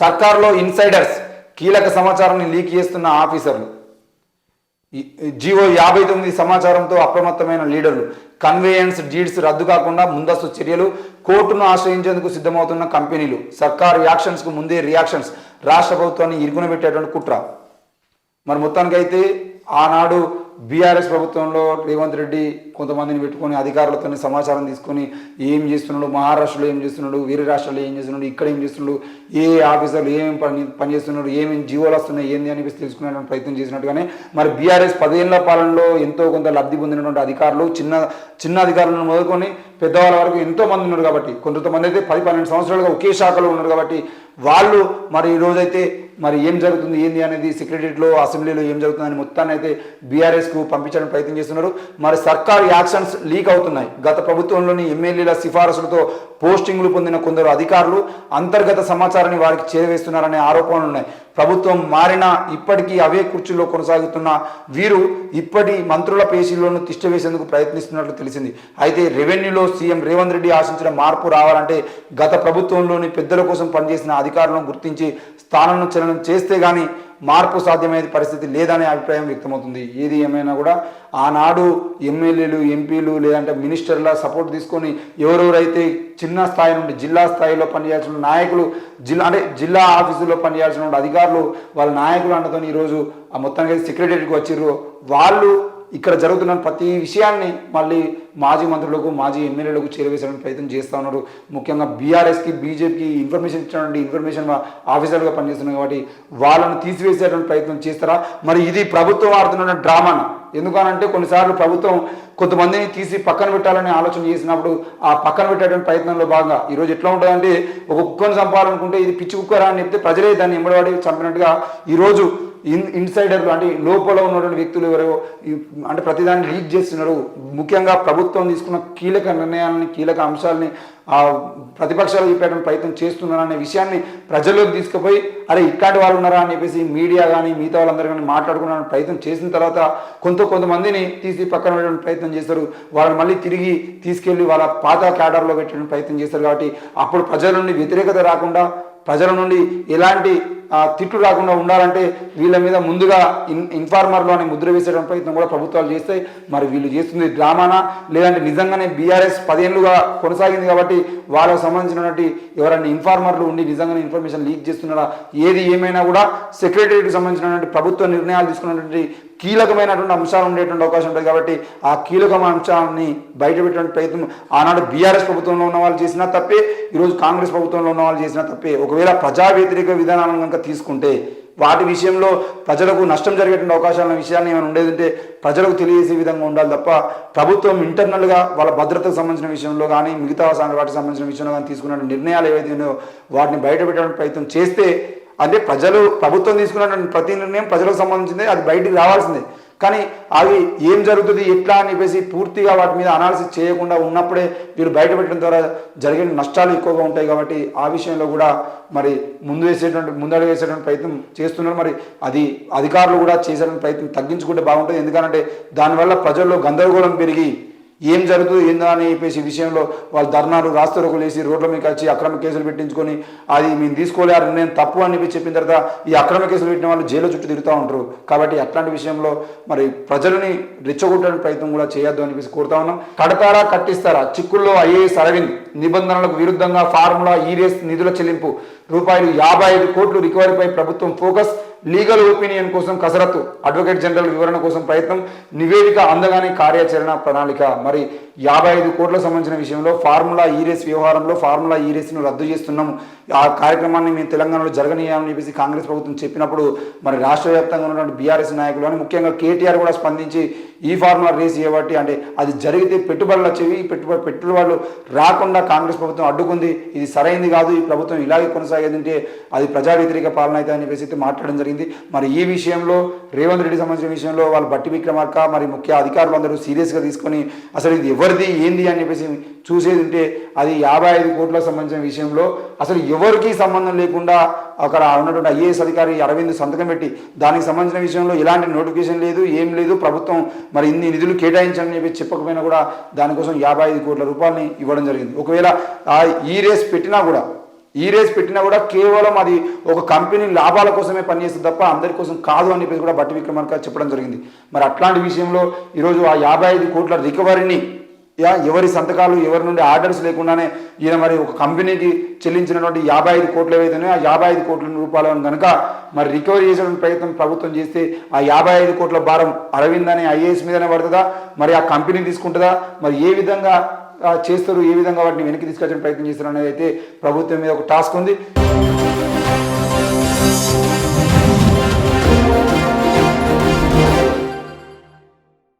సర్కార్లో insiders కీలక సమాచారాన్ని leak చేస్తున్న ఆఫీసర్లు. జీవో యాభై తొమ్మిది సమాచారంతో అప్రమత్తమైన లీడర్లు. కన్వేయన్స్ డీడ్స్ రద్దు కాకుండా ముందస్తు చర్యలు కోర్టును ఆశ్రయించేందుకు సిద్ధమవుతున్న కంపెనీలు. సర్కార్ యాక్షన్స్కు ముందే రియాక్షన్స్. రాష్ట్ర ప్రభుత్వాన్ని ఇరుగున పెట్టేటువంటి కుట్ర. మరి మొత్తానికైతే ఆనాడు బీఆర్ఎస్ ప్రభుత్వంలో రేవంత్ రెడ్డి కొంతమందిని పెట్టుకొని అధికారులతో సమాచారం తీసుకొని ఏం చేస్తున్నాడు మహారాష్ట్రలో ఏం చేస్తున్నాడు వేరే రాష్ట్రాల్లో ఏం చేస్తున్నాడు ఇక్కడ ఏం చేస్తున్నాడు ఏ ఆఫీసర్లు ఏమేమి పని పనిచేస్తున్నాడు ఏమేమి జీవోలు వస్తున్నాయి ఏంది అని చెప్పేసి తెలుసుకునేటువంటి ప్రయత్నం చేసినట్టుగానే మరి బీఆర్ఎస్ పదేళ్ళ పాలనలో ఎంతో కొంత లబ్ధి పొందినటువంటి అధికారులు చిన్న చిన్న అధికారులను మొదలుకొని పెద్దవాళ్ళ వరకు ఎంతో మంది ఉన్నారు కాబట్టి కొంతమంది అయితే పది పన్నెండు సంవత్సరాలుగా ఒకే శాఖలో ఉన్నారు కాబట్టి వాళ్ళు మరి ఈరోజైతే మరి ఏం జరుగుతుంది ఏంది అనేది సెక్రటరీలో అసెంబ్లీలో ఏం జరుగుతుందని మొత్తాన్ని అయితే బీఆర్ఎస్కు పంపించడానికి ప్రయత్నం చేస్తున్నారు. మరి సర్కార్ యాక్షన్స్ లీక్ అవుతున్నాయి. గత ప్రభుత్వంలోని ఎమ్మెల్యేల సిఫారసులతో పోస్టింగ్లు పొందిన కొందరు అధికారులు అంతర్గత సమాచారాన్ని వారికి చేరవేస్తున్నారనే ఆరోపణలు ఉన్నాయి. ప్రభుత్వం మారినా ఇప్పటికీ అవే కుర్చీలో కొనసాగుతున్న వీరు ఇప్పటి మంత్రుల పేషీల్లోనూ తిష్టవేసేందుకు ప్రయత్నిస్తున్నట్లు తెలిసింది. అయితే రెవెన్యూలో సీఎం రేవంత్ రెడ్డి ఆశించిన మార్పు రావాలంటే గత ప్రభుత్వంలోని పెద్దల కోసం పనిచేసిన అధికారులను గుర్తించి స్థానంలో చలనం చేస్తే కానీ మార్పు సాధ్యమయ్యే పరిస్థితి లేదనే అభిప్రాయం వ్యక్తమవుతుంది. ఏది ఏమైనా కూడా ఆనాడు ఎమ్మెల్యేలు ఎంపీలు లేదంటే మినిస్టర్ల సపోర్ట్ తీసుకొని ఎవరెవరైతే చిన్న స్థాయి నుండి జిల్లా స్థాయిలో పనిచేయాల్సిన నాయకులు జిల్లా అంటే జిల్లా ఆఫీసులో పనిచేయాల్సిన అధికారులు వాళ్ళ నాయకులు అండతో ఈరోజు ఆ మొత్తానికి సెక్రటరీకి వచ్చిర్రు. వాళ్ళు ఇక్కడ జరుగుతున్న ప్రతి విషయాన్ని మళ్ళీ మాజీ మంత్రులకు మాజీ ఎమ్మెల్యేలకు చేరవేసడానికి ప్రయత్నం చేస్తూ ఉన్నారు. ముఖ్యంగా బీఆర్ఎస్కి బీజేపీకి ఇన్ఫర్మేషన్ ఇచ్చినటువంటి ఇన్ఫర్మేషన్ ఆఫీసర్గా పనిచేస్తున్నారు కాబట్టి వాళ్ళను తీసివేసేటువంటి ప్రయత్నం చేస్తారా? మరి ఇది ప్రభుత్వం ఆడుతున్న డ్రామానా ఎందుకనంటే కొన్నిసార్లు ప్రభుత్వం కొంతమందిని తీసి పక్కన పెట్టాలని ఆలోచన చేసినప్పుడు ఆ పక్కన పెట్టేటువంటి ప్రయత్నంలో భాగంగా ఈరోజు ఎట్లా ఉంటుందంటే ఒక కుక్కను చంపాలనుకుంటే ఇది పిచ్చి కుక్కరా అని చెప్తే ప్రజలే దాన్ని ఎంబడవాడి చంపినట్టుగా ఈరోజు ఇన్ ఇన్సైడర్లు అంటే లోపల ఉన్నటువంటి వ్యక్తులు ఎవరో అంటే ప్రతిదాన్ని లీక్ చేస్తున్నారు. ముఖ్యంగా ప్రభుత్వం తీసుకున్న కీలక నిర్ణయాలని కీలక అంశాలని ఆ ప్రతిపక్షాలు చెప్పేటువంటి ప్రయత్నం చేస్తున్నారు అనే విషయాన్ని ప్రజల్లోకి తీసుకుపోయి అరే ఇట్లాంటి వాళ్ళు ఉన్నారా అని చెప్పేసి మీడియా కానీ మిగతా వాళ్ళందరూ కానీ మాట్లాడుకున్న ప్రయత్నం చేసిన తర్వాత కొంత కొంతమందిని తీసి పక్కన పెట్టడానికి ప్రయత్నం చేస్తారు. వాళ్ళని మళ్ళీ తిరిగి తీసుకెళ్ళి వాళ్ళ పాత క్యాడర్లో పెట్టడానికి ప్రయత్నం చేస్తారు కాబట్టి అప్పుడు ప్రజల నుండి వ్యతిరేకత రాకుండా ప్రజల నుండి ఎలాంటి తిట్లు రాకుండా ఉండాలంటే వీళ్ళ మీద ముందుగా ఇన్ ఇన్ఫార్మర్లో అనే ముద్ర వేసేటువంటి ప్రయత్నం కూడా ప్రభుత్వాలు చేస్తాయి మరి వీళ్ళు చేస్తుంది డ్రామానా? లేదంటే నిజంగానే బీఆర్ఎస్ పదేళ్ళుగా కొనసాగింది కాబట్టి వాళ్ళకు సంబంధించినటువంటి ఎవరైనా ఇన్ఫార్మర్లు ఉండి నిజంగానే ఇన్ఫర్మేషన్ లీక్ చేస్తున్నారా? ఏది ఏమైనా కూడా సెక్రటరీకి సంబంధించినటువంటి ప్రభుత్వ నిర్ణయాలు తీసుకున్నటువంటి కీలకమైనటువంటి అంశాలు ఉండేటువంటి అవకాశం ఉంటుంది కాబట్టి ఆ కీలకమైన అంశాన్ని బయటపెట్టడానికి ప్రయత్నం ఆనాడు బీఆర్ఎస్ ప్రభుత్వంలో ఉన్న వాళ్ళు చేసినా తప్పే ఈరోజు కాంగ్రెస్ ప్రభుత్వంలో ఉన్న వాళ్ళు చేసినా తప్పే. ఒకవేళ ప్రజా వ్యతిరేక విధానాలను కనుక తీసుకుంటే వాటి విషయంలో ప్రజలకు నష్టం జరిగేటువంటి అవకాశాల విషయాన్ని ఏమైనా ఉండేదంటే ప్రజలకు తెలియజేసే విధంగా ఉండాలి తప్ప ప్రభుత్వం ఇంటర్నల్గా వాళ్ళ భద్రతకు సంబంధించిన విషయంలో కానీ మిగతా వాటికి సంబంధించిన విషయంలో కానీ తీసుకున్న నిర్ణయాలు ఏవైతే ఉన్నాయో వాటిని బయటపెట్టడానికి ప్రయత్నం చేస్తే అంటే ప్రజలు ప్రభుత్వం తీసుకున్నటువంటి ప్రతి నిర్ణయం ప్రజలకు సంబంధించింది అది బయటికి రావాల్సిందే. కానీ అవి ఏం జరుగుతుంది ఎట్లా అని చెప్పేసి పూర్తిగా వాటి మీద అనాలిసిస్ చేయకుండా ఉన్నప్పుడే వీళ్ళు బయటపెట్టడం ద్వారా జరిగే నష్టాలు ఎక్కువగా ఉంటాయి కాబట్టి ఆ విషయంలో కూడా మరి ముందు వేసేటువంటి ముందడుగు వేసేటువంటి ప్రయత్నం చేస్తున్నారు. మరి అది అధికారులు కూడా చేసేటువంటి ప్రయత్నం తగ్గించుకుంటే బాగుంటుంది. ఎందుకంటే దానివల్ల ప్రజల్లో గందరగోళం పెరిగి ఏం జరుగుతుంది ఏందా అని చెప్పేసి విషయంలో వాళ్ళు ధర్నాలు రాస్తరోకులు వేసి రోడ్ల మీద వచ్చి అక్రమ కేసులు పెట్టించుకొని అది మేము తీసుకోలే నేను తప్పు అని చెప్పి చెప్పిన తర్వాత ఈ అక్రమ కేసులు పెట్టిన వాళ్ళు జైలు చుట్టూ తిరుగుతూ ఉంటారు. కాబట్టి అట్లాంటి విషయంలో మరి ప్రజలని రెచ్చగొట్టడానికి ప్రయత్నం కూడా చేయొద్దు అని చెప్పేసి కోరుతా ఉన్నాం. కడతారా కట్టిస్తారా? చిక్కుల్లో ఐఏఎస్ అరవింద్ నిబంధనలకు విరుద్ధంగా ఫార్ములా ఈరేస్ నిధుల చెల్లింపు. రూపాయలు యాభై ఐదు కోట్లు రికవరీపై ప్రభుత్వం ఫోకస్. లీగల్ ఒపీనియన్ కోసం కసరత్తు అడ్వకేట్ జనరల్ వివరణ కోసం ప్రయత్నం నివేదిక అందగానే కార్యాచరణ ప్రణాళిక. మరి యాభై ఐదు కోట్ల సంబంధించిన విషయంలో ఫార్ములా ఈరేస్ వ్యవహారంలో ఫార్ములా ఈరేస్ను రద్దు చేస్తున్నాము. ఆ కార్యక్రమాన్ని మేము తెలంగాణలో జరగనీయాలని చెప్పేసి కాంగ్రెస్ ప్రభుత్వం చెప్పినప్పుడు మరి రాష్ట్ర వ్యాప్తంగా ఉన్నటువంటి బీఆర్ఎస్ నాయకులు అని ముఖ్యంగా కేటీఆర్ కూడా స్పందించి ఈ ఫార్ములా రేస్ చేయబట్టి అంటే అది జరిగితే పెట్టుబడులు వచ్చేవి పెట్టుబడి పెట్టుబడులు రాకుండా కాంగ్రెస్ ప్రభుత్వం అడ్డుకుంది. ఇది సరైంది కాదు. ఈ ప్రభుత్వం ఇలాగే కొనసాగేది అంటే అది ప్రజా వ్యతిరేక పాలన అయితే అని చెప్పేసి అయితే మాట్లాడడం జరిగింది. మరి ఈ విషయంలో రేవంత్ రెడ్డి సంబంధించిన విషయంలో వాళ్ళు బట్టి విక్రమార్క మరి ముఖ్య అధికారులు అందరూ సీరియస్గా తీసుకొని అసలు ఇది ఎవరిది ఏంది అని చెప్పేసి చూసేది ఉంటే అది యాభై ఐదు కోట్లకు సంబంధించిన విషయంలో అసలు ఎవరికి సంబంధం లేకుండా అక్కడ ఉన్నటువంటి ఐఏఎస్ అధికారి అరవింద్ సంతకం పెట్టి దానికి సంబంధించిన విషయంలో ఎలాంటి నోటిఫికేషన్ లేదు ఏం లేదు ప్రభుత్వం మరి ఇన్ని నిధులు కేటాయించాలని చెప్పి చెప్పకపోయినా కూడా దానికోసం యాభై ఐదు కోట్ల రూపాయలని ఇవ్వడం జరిగింది. ఒకవేళ ఈ రేస్ పెట్టినా కూడా ఈ రేస్ పెట్టినా కూడా కేవలం అది ఒక కంపెనీ లాభాల కోసమే పనిచేస్తుంది తప్ప అందరి కోసం కాదు అని చెప్పేసి కూడా బట్టి విక్రమార్క చెప్పడం జరిగింది. మరి అట్లాంటి విషయంలో ఈరోజు ఆ యాభై ఐదు కోట్ల రికవరీని యా ఎవరి సంతకాలు ఎవరి నుండి ఆర్డర్స్ లేకుండానే ఈయన మరి ఒక కంపెనీకి చెల్లించినటువంటి యాభై ఐదు కోట్లు ఏవైతేనే ఆ యాభై ఐదు కోట్ల రూపాయలను కనుక మరి రికవరీ చేసేటువంటి ప్రయత్నం ప్రభుత్వం చేస్తే ఆ యాభై ఐదు కోట్ల భారం అరవింద్ అనే ఐఏఎస్ మీదనే పడుతుందా? మరి ఆ కంపెనీ తీసుకుంటుందా? మరి ఏ విధంగా చేస్తారు ఏ విధంగా వాటిని వెనక్కి తీసుకొచ్చే ప్రయత్నం చేస్తారు అనేది అయితే ప్రభుత్వం మీద ఒక టాస్క్ ఉంది.